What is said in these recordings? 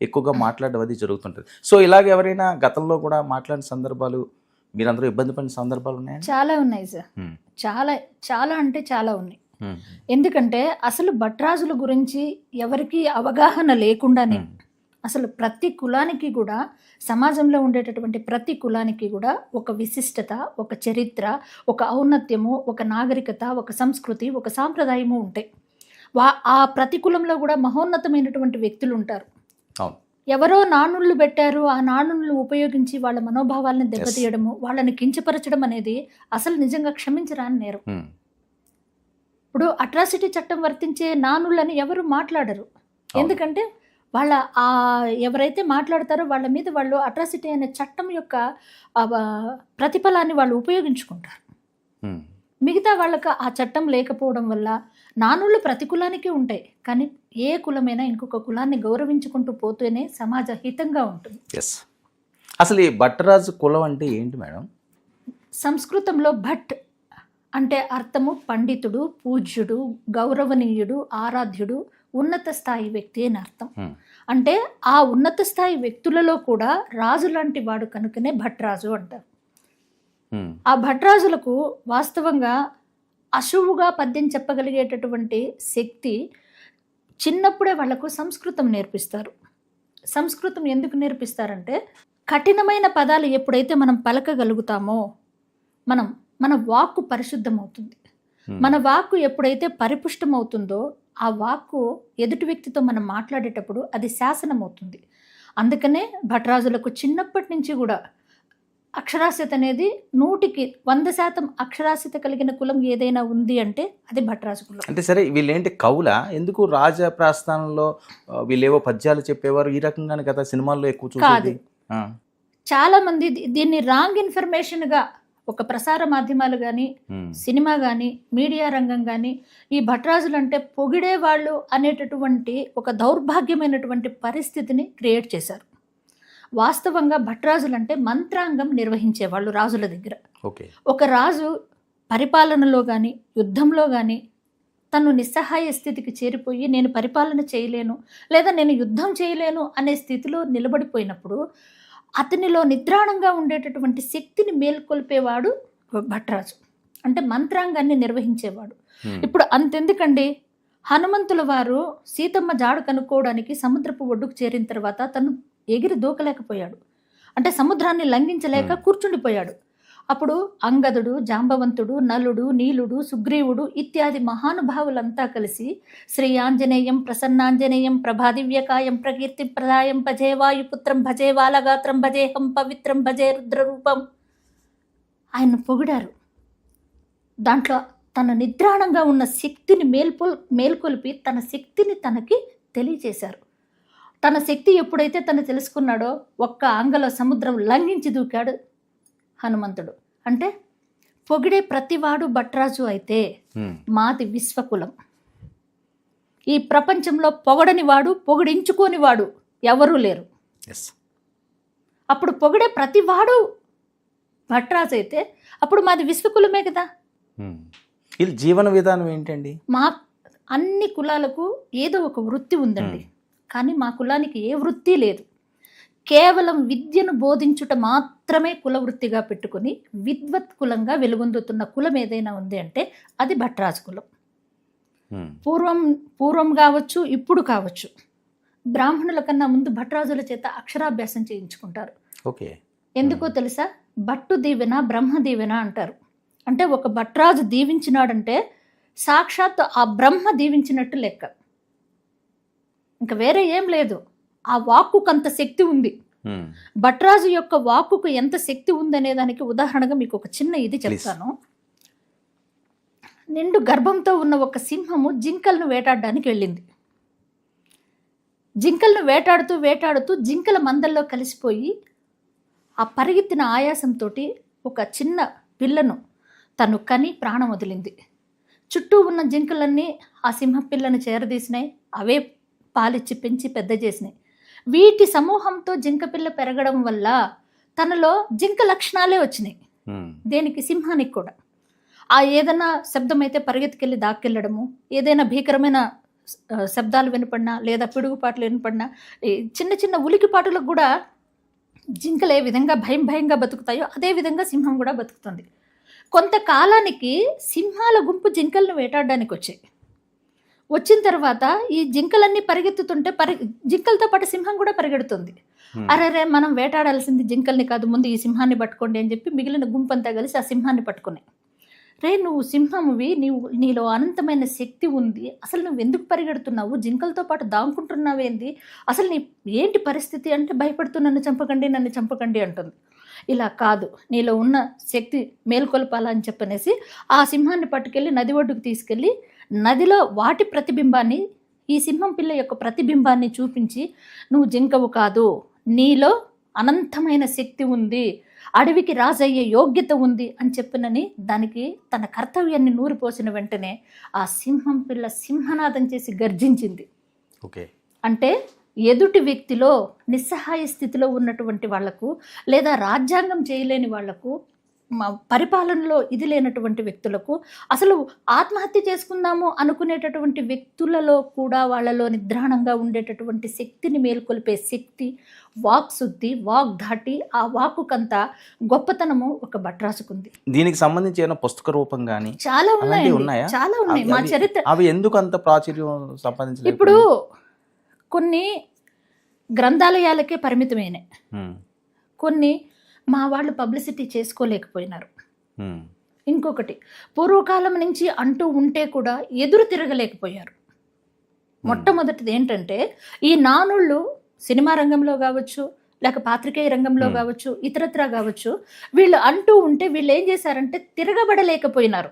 ఎక్కువగా మాట్లాడడం అది జరుగుతుంటుంది. సో ఇలాగ ఎవరైనా గతంలో కూడా మాట్లాడిన సందర్భాలు మీరందరూ ఇబ్బంది పడిన సందర్భాలు ఉన్నాయండి చాలా ఉన్నాయి సార్. చాలా చాలా అంటే చాలా ఉన్నాయి. ఎందుకంటే అసలు భట్రాజుల గురించి ఎవరికి అవగాహన లేకుండానే అసలు ప్రతి కులానికి కూడా సమాజంలో ఉండేటటువంటి ప్రతి కులానికి కూడా ఒక విశిష్టత ఒక చరిత్ర ఒక ఔన్నత్యము ఒక నాగరికత ఒక సంస్కృతి ఒక సాంప్రదాయము ఉంటాయి. వా ఆ ప్రతి కులంలో కూడా మహోన్నతమైనటువంటి వ్యక్తులు ఉంటారు. ఎవరో నానుళ్ళు పెట్టారు ఆ నానుళ్ళు ఉపయోగించి వాళ్ళ మనోభావాలను దెబ్బతీయడము వాళ్ళని కించపరచడం అనేది అసలు నిజంగా క్షమించరాని నేరం. ఉమ్, ఇప్పుడు అట్రాసిటీ చట్టం వర్తించే నానుళ్ళని ఎవరు మాట్లాడరు. ఎందుకంటే వాళ్ళ ఆ ఎవరైతే మాట్లాడతారో వాళ్ళ మీద వాళ్ళు అట్రాసిటీ అనే చట్టం యొక్క ప్రతిఫలాన్ని వాళ్ళు ఉపయోగించుకుంటారు. ఉమ్, మిగతా వాళ్ళకి ఆ చట్టం లేకపోవడం వల్ల నానుళ్ళు ప్రతి కులానికి ఉంటాయి. కానీ ఏ కులమైనా ఇంకొక కులాన్ని గౌరవించుకుంటూ పోతేనే సమాజ హితంగా ఉంటుంది. ఎస్ అసలు ఈ భట్టరాజు కులం అంటే ఏంటి మేడం? సంస్కృతంలో భట్ అంటే అర్థము పండితుడు పూజ్యుడు గౌరవనీయుడు ఆరాధ్యుడు ఉన్నత స్థాయి వ్యక్తి అని అర్థం. ఉమ్, అంటే ఆ ఉన్నత స్థాయి వ్యక్తులలో కూడా రాజు లాంటి వాడు కనుకనే భట్రాజు అంటారు. ఆ భట్రాజులకు వాస్తవంగా అశువుగా పద్యం చెప్పగలిగేటటువంటి శక్తి చిన్నప్పుడే వాళ్ళకు సంస్కృతం నేర్పిస్తారు. సంస్కృతం ఎందుకు నేర్పిస్తారంటే కఠినమైన పదాలు ఎప్పుడైతే మనం పలకగలుగుతామో మనం మన వాక్కు పరిశుద్ధమవుతుంది. మన వాక్కు ఎప్పుడైతే పరిపుష్టమవుతుందో ఆ వాక్కు ఎదుటి వ్యక్తితో మనం మాట్లాడేటప్పుడు అది శాసనం అవుతుంది అందుకనే భట్రాజులకు చిన్నప్పటి నుంచి కూడా అక్షరాస్యత అనేది నూటికి వంద శాతం అక్షరాస్యత కలిగిన కులం ఏదైనా ఉంది అంటే అది భట్రాజు కులం. అంటే సరే వీళ్ళేంటి కవుల? ఎందుకు రాజ ప్రస్థానంలో వీళ్ళేవో పద్యాలు చెప్పేవారు ఈ రకంగానే కదా సినిమాల్లో ఎక్కువ ఆ, చాలా మంది దీన్ని రాంగ్ ఇన్ఫర్మేషన్గా ఒక ప్రసార మాధ్యమాలు కానీ సినిమా కానీ మీడియా రంగం కానీ ఈ భట్రాజులు అంటే పొగిడే వాళ్ళు అనేటటువంటి ఒక దౌర్భాగ్యమైనటువంటి పరిస్థితిని క్రియేట్ చేశారు. వాస్తవంగా భట్రాజులు అంటే మంత్రాంగం నిర్వహించేవాళ్ళు రాజుల దగ్గర. ఓకే. ఒక రాజు పరిపాలనలో కానీ యుద్ధంలో కానీ తను నిస్సహాయ స్థితికి చేరిపోయి నేను పరిపాలన చేయలేను లేదా నేను యుద్ధం చేయలేను అనే స్థితిలో నిలబడిపోయినప్పుడు అతనిలో నిద్రాణంగా ఉండేటటువంటి శక్తిని మేల్కొల్పేవాడు భట్రాజు. అంటే మంత్రాంగాన్ని నిర్వహించేవాడు. ఇప్పుడు అంతెందుకండి? హనుమంతుల వారు సీతమ్మ జాడు కనుక్కోవడానికి సముద్రపు ఒడ్డుకు చేరిన తర్వాత తను ఎగిరి దూకలేకపోయాడు. అంటే సముద్రాన్ని లంఘించలేక. కూర్చుండిపోయాడు. అప్పుడు అంగదుడు జాంబవంతుడు నలుడు నీలుడు సుగ్రీవుడు ఇత్యాది మహానుభావులంతా కలిసి శ్రీ ఆంజనేయం ప్రసన్నాంజనేయం ప్రభాదివ్యకాయం ప్రకీర్తి ప్రదాయం భజే వాయుపుత్రం భజే వాలగాత్రం భజేహం పవిత్రం భజే రుద్రరూపం ఆయన పొగిడారు. దాంట్లో తన నిద్రాణంగా ఉన్న శక్తిని మేల్కొల్ మేల్కొల్పి తన శక్తిని తనకి తెలియచేశారు తన శక్తి ఎప్పుడైతే తను తెలుసుకున్నాడో ఒక్క ఆంగల సముద్రం లంఘించి దూకాడు హనుమంతుడు. అంటే పొగిడే ప్రతివాడు భట్రాజు అయితే మాది విశ్వకులం. ఈ ప్రపంచంలో పొగడని వాడు పొగిడించుకోని వాడు ఎవరూ లేరు. అప్పుడు పొగిడే ప్రతివాడు భట్రాజు అయితే అప్పుడు మాది విశ్వకులమే కదా. జీవన విధానం ఏంటండి? మా అన్ని కులాలకు ఏదో ఒక వృత్తి ఉందండి. కానీ మా కులానికి ఏ వృత్తి లేదు. కేవలం విద్యను బోధించుట మాత్రమే కుల వృత్తిగా పెట్టుకుని విద్వత్ కులంగా వెలుగొందుతున్న కులం ఏదైనా ఉంది అంటే అది భట్రాజు కులం. పూర్వం పూర్వం కావచ్చు ఇప్పుడు కావచ్చు. బ్రాహ్మణుల కన్నా ముందు భట్రాజుల చేత అక్షరాభ్యాసం చేయించుకుంటారు. ఓకే. ఎందుకో తెలుసా? భట్టు దీవెన బ్రహ్మ దీవెన అంటారు. అంటే ఒక భట్రాజు దీవించినాడంటే సాక్షాత్ ఆ బ్రహ్మ దీవించినట్టు లెక్క. ఇంకా వేరే ఏం లేదు. ఆ వాక్కుకు అంత శక్తి ఉంది. భట్రాజు యొక్క వాక్కుకు ఎంత శక్తి ఉందనే దానికి ఉదాహరణగా మీకు ఒక చిన్న ఇది చెప్తాను. నిండు గర్భంతో ఉన్న ఒక సింహము జింకలను వేటాడడానికి వెళ్ళింది. జింకలను వేటాడుతూ వేటాడుతూ జింకల మందల్లో కలిసిపోయి ఆ పరిగెత్తిన ఆయాసంతో ఒక చిన్న పిల్లను తను కని ప్రాణం వదిలింది. చుట్టూ ఉన్న జింకలన్నీ ఆ సింహ పిల్లను చేరదీసినాయి. అవే పాలిచ్చి పెంచి పెద్ద చేసినాయి. వీటి సమూహంతో జింక పిల్ల పెరగడం వల్ల తనలో జింక లక్షణాలే వచ్చినాయి. దేనికి? సింహానికి కూడా. ఆ ఏదైనా శబ్దం అయితే పరిగెత్తుకెళ్ళి దాక్కెళ్ళడము ఏదైనా భీకరమైన శబ్దాలు వినపడినా లేదా పిడుగుపాట్లు వినపడినా ఈ చిన్న చిన్న ఉలికిపాటులకు కూడా జింకలు ఏ విధంగా భయం భయంగా బతుకుతాయో అదే విధంగా సింహం కూడా బతుకుతుంది. కొంతకాలానికి సింహాల గుంపు జింకలను వేటాడడానికి వచ్చాయి వచ్చిన తర్వాత ఈ జింకలన్నీ పరిగెత్తుతుంటే పరి జింకలతో పాటు సింహం కూడా పరిగెడుతుంది. అరే మనం వేటాడాల్సింది జింకల్ని కాదు ముందు ఈ సింహాన్ని పట్టుకోండి అని చెప్పి మిగిలిన గుంపంతా కలిసి ఆ సింహాన్ని పట్టుకున్నాయి. రే నువ్వు సింహమువి నీవు నీలో అనంతమైన శక్తి ఉంది అసలు నువ్వు ఎందుకు పరిగెడుతున్నావు? జింకలతో పాటు దాంకుంటున్నావేంది అసలు నీ ఏంటి పరిస్థితి అంటే భయపడుతూ నన్ను చంపకండి నన్ను చంపకండి అంటుంది. ఇలా కాదు నీలో ఉన్న శక్తి మేల్కొల్పాలని చెప్పనేసి ఆ సింహాన్ని పట్టుకెళ్ళి నది ఒడ్డుకు తీసుకెళ్ళి నదిలో వాటి ప్రతిబింబాన్ని ఈ సింహం పిల్ల యొక్క ప్రతిబింబాన్ని చూపించి నువ్వు జింకవు కాదు. నీలో అనంతమైన శక్తి ఉంది. అడవికి రాజయ్యే యోగ్యత ఉంది అని చెప్పినని దానికి తన కర్తవ్యాన్ని నూరిపోసిన వెంటనే ఆ సింహం పిల్ల సింహనాదం చేసి గర్జించింది. ఓకే. అంటే ఎదుటి వ్యక్తిలో నిస్సహాయ స్థితిలో ఉన్నటువంటి వాళ్ళకు లేదా రాజ్యాంగం చేయలేని వాళ్ళకు పరిపాలనలో ఇది లేనటువంటి వ్యక్తులకు అసలు ఆత్మహత్య చేసుకుందాము అనుకునేటటువంటి వ్యక్తులలో కూడా వాళ్ళలో నిద్రాణంగా ఉండేటటువంటి శక్తిని మేల్కొల్పే శక్తి వాక్ శుద్ధి వాక్ ధాటి ఆ వాకుకంతా గొప్పతనము ఒక బట్రాసుకుంది. దీనికి సంబంధించి ఏమైనా పుస్తక రూపం కానీ చాలా ఉన్నాయి? చాలా ఉన్నాయి. మా చరిత్ర అవి ఎందుకు అంత ప్రాచుర్యం సంపాదించలేదు ఇప్పుడు కొన్ని గ్రంథాలయాలకే పరిమితమైనాయి. కొన్ని మా వాళ్ళు పబ్లిసిటీ చేసుకోలేకపోయినారు. ఇంకొకటి పూర్వకాలం నుంచి అంటూ ఉంటే కూడా ఎదురు తిరగలేకపోయారు. మొట్టమొదటిది ఏంటంటే ఈ నానుళ్ళు సినిమా రంగంలో కావచ్చు లేక పాత్రికేయ రంగంలో. కావచ్చు ఇతరత్రా కావచ్చు వీళ్ళు అంటూ ఉంటే వీళ్ళు ఏం చేశారంటే తిరగబడలేకపోయినారు.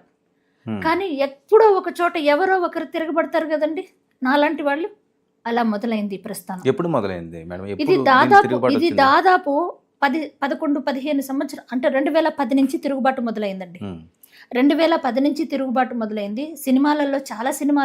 కానీ ఎప్పుడో ఒక చోట ఎవరో ఒకరు తిరగబడతారు కదండి నాలాంటి వాళ్ళు. అలా మొదలైంది ప్రస్థానం. ఎప్పుడు మొదలైంది మేడం? ఇది దాదాపు ఇది? దాదాపు పది పదకొండు పదిహేను సంవత్సరం అంటే రెండు వేల పది నుంచి తిరుగుబాటు మొదలైందండి. రెండు వేల పది నుంచి తిరుగుబాటు మొదలైంది సినిమాలలో చాలా సినిమా